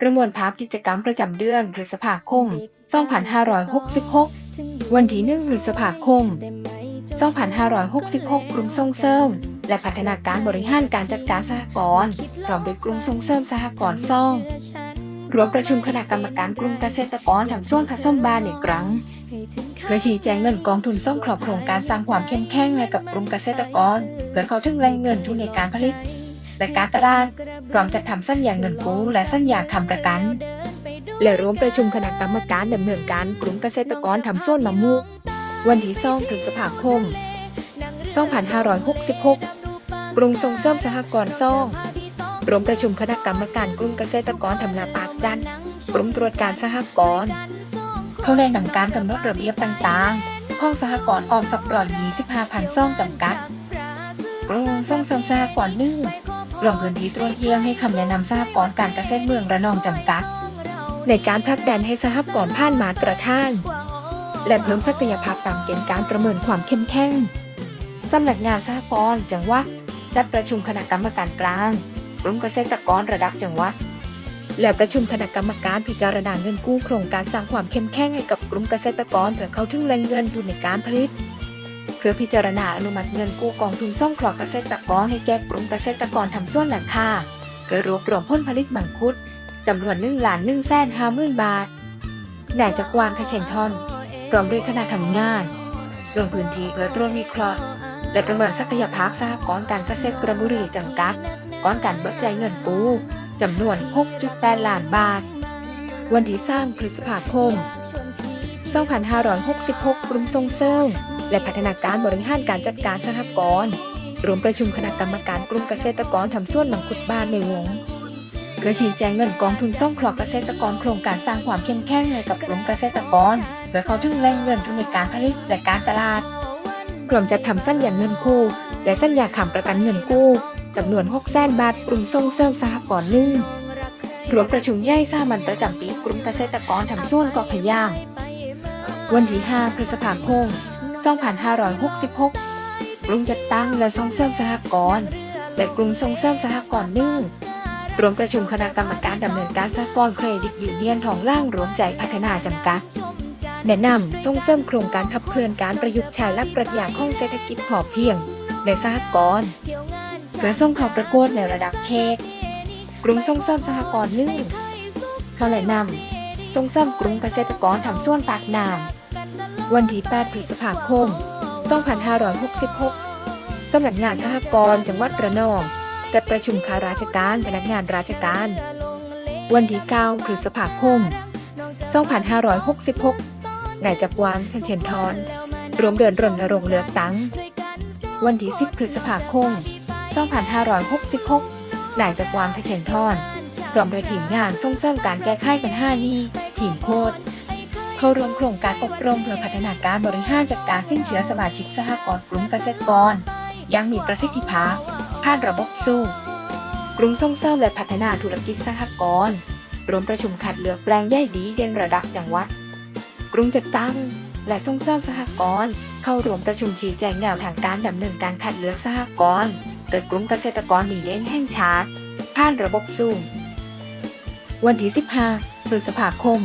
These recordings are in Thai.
ประมวลภาพกิจกรรมประจำเดือนพฤษภาคม 2566 วันที่1พฤษภาคม 2566 กลุ่มส่งเสริม และพัฒนาการบริหารการจัดการสหกรณ์พร้อมด้วยกลุ่มส่งเสริมสหกรณ์ซ่องรวมประชุมคณะกรรมการกลุ่มเกษตรกรทำส่วนผสมบานอีกครั้งเพื่อชี้แจงเงินกองทุนส่งครอบโครงการสร้างความเข้มแข็งให้กับกลุ่มเกษตรกรเพื่อเข้าถึงแหล่งเงินทุนในการผลิต และการตลาดพร้อมจัดทำสัญญาเงินกู้และสัญญาคำประกัน และร่วมประชุมคณะกรรมการดำเนินการกลุ่มเกษตรกรทำส้นมะม่วงวันที่2พฤษภาคม 2566กลุ่มส่งเสริมสหกรณ์ซ่องรวมประชุมคณะกรรมการกลุ่มเกษตรกรทำนาปากจันทร์กลุ่มตรวจการสหกรณ์เขาแนะนำการกำหนดระเบียบต่างๆ ของสหกรณ์ออมสับปล่อย25,000ซ่องจำกัดกลุ่มส่งเสริมสหกรณ์หนึ่ง ลงพื้นที่ตรวจเยี่ยมให้คำแนะนำสหกรณ์การเกษตรเมืองระนองจำกัด ในการผลักดันให้สหกรณ์ผ่านมาตรฐาน และเพิ่มศักยภาพตามเกณฑ์การประเมินความเข้มแข็งสำนักงานสหกรณ์จังหวัดจัดประชุมคณะกรรมการกลางกลุ่มเกษตรกรระดับจังหวัดและประชุมคณะกรรมการพิจารณาเงินกู้โครงการสร้างความเข้มแข็งให้กับกลุ่มเกษตรกรเพื่อเข้าถึงแหล่งเงินทุนในการผลิต เพื่อพิจารณาอนุมัติเงินกู้กองทุนส่งคราะห์เกษตรกรให้แก่กลุ่มเกษตรกรทำส่วนหลังคาเพื่อรวบรวมผลผลิตมังคุดจำนวนหนึ่งล้านหนึ่งแสนห้าหมื่นบาทนายจักรวาลขเชนทอนพร้อมด้วยคณะทำงานลงพื้นที่เพื่อตรวจวิเคราะห์และประเมินศักยภาพสหกรณ์การเกษตรกระบุรีจำกัดก้อนการเบิกจ่ายเงินกู้จำนวน 6.8 ล้านบาท วันที่3พฤษภาคม 2566กลุ่มส่งเสริม และพัฒนาการบริหารการจัดการสหกรณ์รวมประชุมคณะกรรมการกลุ่มเกษตรกรทำส่วนมังคุดบ้านในวงเพื่อชี้แจงเงินกองทุนส่งคราะห์เกษตรกรโครงการสร้างความเข้มแข็งให้กับกลุ่มเกษตรกรเพื่อเขาถึงแหล่งเงินทุนในการผลิตและการตลาดกลุ่มจะทำสัญญาเงินกู้และสัญญาค้ำประกันเงินกู้จำนวน6แสนบาทกลุ่มส่งเสริมสหกรณ์หนึ่งรวมประชุมใหญ่สามัญประจำปีกลุ่มเกษตรกรทำส่วนกาะพยามวันที่ 5 พฤษภาคม 2566กลุ่มจัดตั้งและส่งเสริมสหกรณ์และกลุ่มส่งเสริมสหกรณ์หนึ่งรวมประชุมคณะกรรมการดำเนินการสหกรณ์เครดิตยูเนียนของร่างรวมใจพัฒนาจำกัด แนะนำส่งเสริมโครงการขับเคลื่อนการประยุกต์ใช้หลักปรัชญาของเศรษฐกิจพอเพียง ในสหกรณ์เพื่อส่งเข้าประกวดในระดับเขตกลุ่มส่งเสริมสหกรณ์หนึ่งเขาแนะนำส่งเสริมกลุ่มเกษตรกรทำส่วนปากน้ำ วันที่ 8 พฤษภาคม 2566 สำนักงานสหกรณ์จังหวัดระนอง จัดประชุมข้าราชการพนักงานราชการ วันที่ 9 พฤษภาคม 2566 นายจักรวาลคันเชนทอนรวมเดินรณรงค์เลือกตั้ง วันที่ 10 พฤษภาคม 2566 นายจักรวาลคันเชนทอนพร้อมโดยทีมงานส่งเสริมการแก้ไขปัญหานี้ทีมโคด เข้าร่วมโครงการอบรมเพื่อพัฒนาการบริหารจัดการสินเชื่อสมาชิกสหกรณ์กลุ่มเกษตรกรยังมีประสิทธิภาพผ่านระบบสู้กลุ่มส่งเสริมและพัฒนาธุรกิจสหกรณ์รวมประชุมคัดเลือกแปลงใหญ่ดีเด่นระดับจังหวัดกรุงจัดตั้งและส่งเสริมสหกรณ์เข้าร่วมประชุมชี้แจงแนวทางการดำเนินการคัดเลือกสหกรณ์โดกลุ่มเกษตรกรดีเด่นแห่งชาติผ่านระบบซูมวันที่ 15พฤษภาคม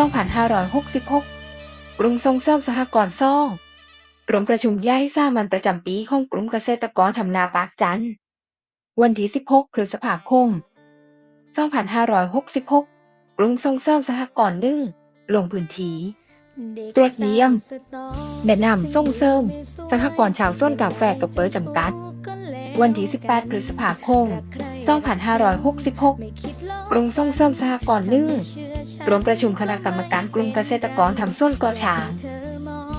2566กลุ่มส่งเสริมสหกรณ์ซ่องรวมประชุมใหญ่สามัญประจำปีของกลุ่มเกษตรกรทำนาปากจันทร์วันที่ 16 พฤษภาคม 2566กลุ่มส่งเสริมสหกรณ์นึ่ง ลงพื้นที่ตรวจเยี่ยม แนะนำส่งเสริม สหกรณ์ชาวส้นกาแฟกับเปิดจำกัด วันที่ 18 พฤษภาคม 2566กลุ่มส่งเสริมสหกรณ์หนึ่งรวมประชุมคณะกรรมการกลุ่มเกษตรกรทำส้นกอช้าง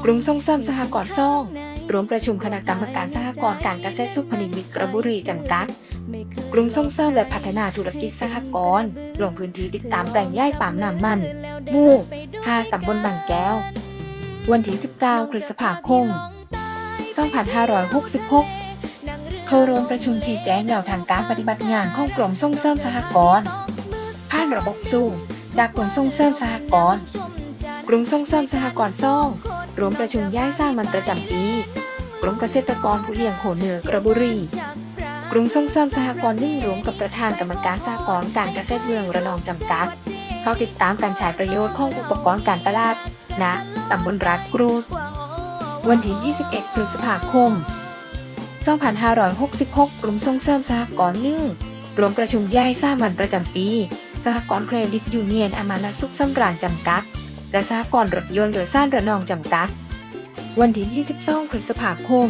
กลุ่มส่งเสริมสหกรณ์ซ่องรวมประชุมคณะกรรมการสหกรณ์การเกษตรสุพรรณมิตรบุรีจำกัดกลุ่มส่งเสริมและพัฒนาธุรกิจสหกรณ์ลงพื้นที่ติดตามแปลงย่ายปามน้ำมันมู่5ตำบลบางแก้ว วันที่ 19พฤษภาคม2566 เข้าร่วมประชุมชี้แจงแนวทางการปฏิบัติงานของกรมส่งเสริมสหกรณ์ผ่านระบบซูมจากกรมส่งเสริมสหกรณ์กลุ่มส่งเสริมสหกรณ์ซ่องรวมประชุมย้ายสร้างมันประจำปีกรมเกษตรกรผู้เลี้ยงโขเหนือกระบุรีกรุงส่งเสริมสหกรณ์นิ่งรวมกับประธานกรรมการสหกรณ์การเกษตรเมืองระนองจำกัด เข้าติดตามการใช้ประโยชน์ของอุปกรณ์การตลาดณตำบลรัฐกรูดวันที่ 21 พฤษภาคม 2566 กลุ่มส่งเสริมสหกรณ์นิ่งรวมประชุมใหญ่สามัญประจำปี สหกรณ์เครดิตยูเนียนอมานาสุขสำราญจำกัด และสหกรณ์รถยนต์โดยสารระนองจำกัด วันที่22พฤษภาคม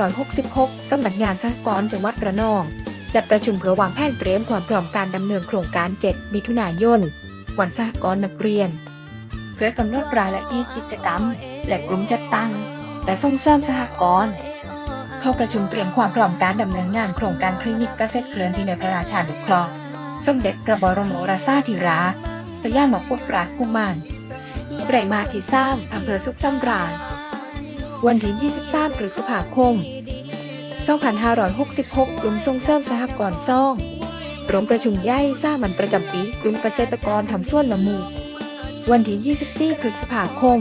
2566 สำนักงานสหกรณ์จังหวัดระนอง จัดประชุมเพื่อวางแผนเตรียมความพร้อมการดำเนินโครงการ 7 มิถุนายน วันสหกรณ์นักเรียน เพื่อกำหนดรายละเอียดกิจกรรม และกลุ่มจัดตั้ง และส่งเสริมสหกรณ์ เข้าประชุมเตรียมความพร้อมการดำเนินงานโครงการคลินิกเกษตรเคลื่อนที่ในพระราชานุเคราะห์สมเด็จพระบรมโอรสาธิราสยามมกุฎราชกุมารเปรมาที่สร้างอำเภอสุขสำราญ วันที่ 23พฤษภาคม 2566 กลุ่มส่งเสริมสหกรณ์ซ่องรวมประชุมใหญ่สามัญประจำปีกลุ่มเกษตรกรทำส่วนละมูวันที่ 24 พฤษภาคม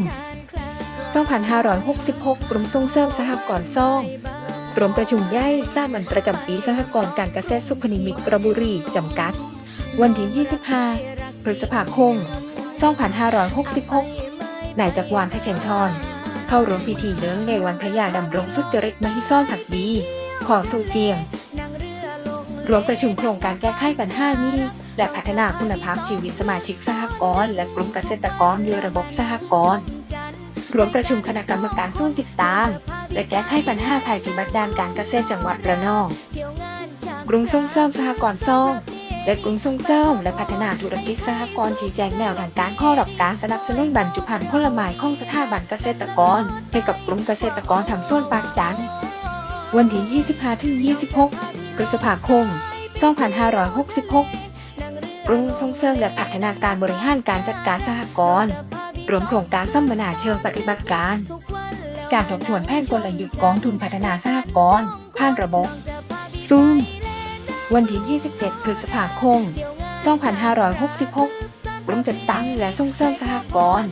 2566 กลุ่มส่งเสริมสหกรณ์ซ่อง รวมประชุมใหญ่สามัญประจำปีสหกรณ์การเกษตรสุขนิมิตรกระบุรีจำกัด วันที่ 25 พฤษภาคม 2566 นายจักรวาลทเชนทร เข้าร่วมพิธีเนื่องในวันพระยาดำรงสุจริตมหิซ่อนผักดีของสูเจียง รวมประชุมโครงการแก้ไขปัญหาหนี้ และพัฒนาคุณภาพชีวิตสมาชิกสหกรณ์และกลุ่มเกษตรกรโดยระบบสหกรณ์รวมประชุมคณะกรรมการส่วนติดตาม และแก้ไขปัญหาภัยพิบัติด้านการเกษตรจังหวัดระนอง กรุงส่งเสริมสหกรณ์ซ่องและกรุงส่งเสริมและพัฒนาธุรกิจสหกรณ์ชี้แจงแนวทางการข้อรับการสนับสนุนบรรจุภัณฑ์ผลไม้ของสถาบันเกษตรกร ให้กับกลุ่มเกษตรกรทำส่วนปากจันวันที่ 25 ถึง 26 พฤษภาคม 2566 กรุงส่งเสริมและพัฒนาการบริหารการจัดการสหกรณ์รวมโครงการสัมมนาเชิงปฏิบัติการ การทบทวนแผนกลยุทธ์กองทุนพัฒนาสหกรณ์ผ่านระบบซูมวันที่ 27 พฤษภาคม 2566กลุ่มจัดตั้งและส่งเสริมสหกรณ์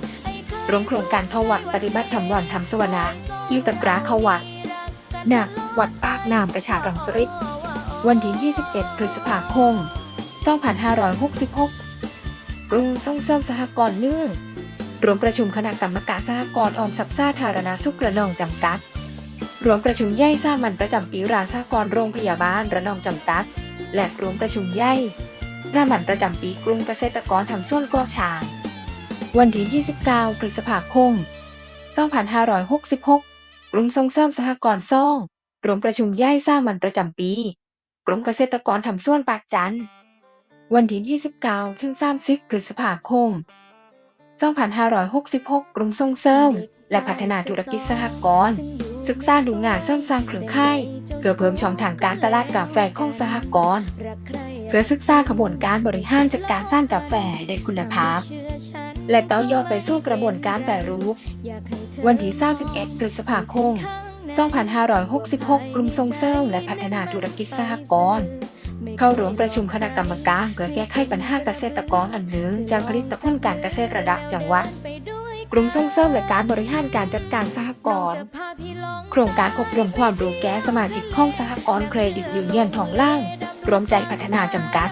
รวมโครงการเข้าวัดปฏิบัติธรรมวันธรรมสวนาอิวตะกราเข้าวัดหนักวัดปากน้ำประชารังสฤษฎ์วันที่ 27 พฤษภาคม 2566กรุงส่งเสริมสหกรณ์เนื่อง รวมประชุมคณะกรรมการสหกรณ์ออมทรัพย์สาธารณสุขระนองจำกัด รวมประชุมใหญ่สามัญประจำปีราสหกรณ์โรงพยาบาลระนองจำกัด และรวมประชุมใหญ่สามัญประจำปีกรุงเกษตรกรทำส่วนกอชาง วันที่29พฤษภาคม2566 กลุ่มส่งเสริมสหกรณ์ซ่อง รวมประชุมใหญ่สามัญประจำปี กลุ่มเกษตรกรทำส่วนปากจันวันที่29ถึง30พฤษภาคม2566 2566กลุ่มส่งเสริม และพัฒนาธุรกิจสหกรณ์ศึกษาดูงานเสริมสร้างเครือข่ายเพื่อเพิ่มช่องทางการตลาดกาแฟของสหกรณ์เพื่อศึกษาขบวนการบริหารจัดการสร้างกาแฟได้คุณภาพ และต่อยอดไปสู่กระบวนการแปรรูป วันที่ 31 พฤษภาคม 2566 กลุ่มส่งเสริมและพัฒนาธุรกิจสหกรณ์ เข้าร่วมประชุมคณะกรรมการเพื่อแก้ไขปัญหาเกษตรกรอันหนึ่งจากผลิตผลการเกษตรระดับจังหวัดกลุ่มส่งเสริมและการบริหารการจัดการสหกรณ์โครงการอบรมความรู้แก่สมาชิกของสหกรณ์เครดิตยูเนียนทองล่าง รวมใจพัฒนาจำกัด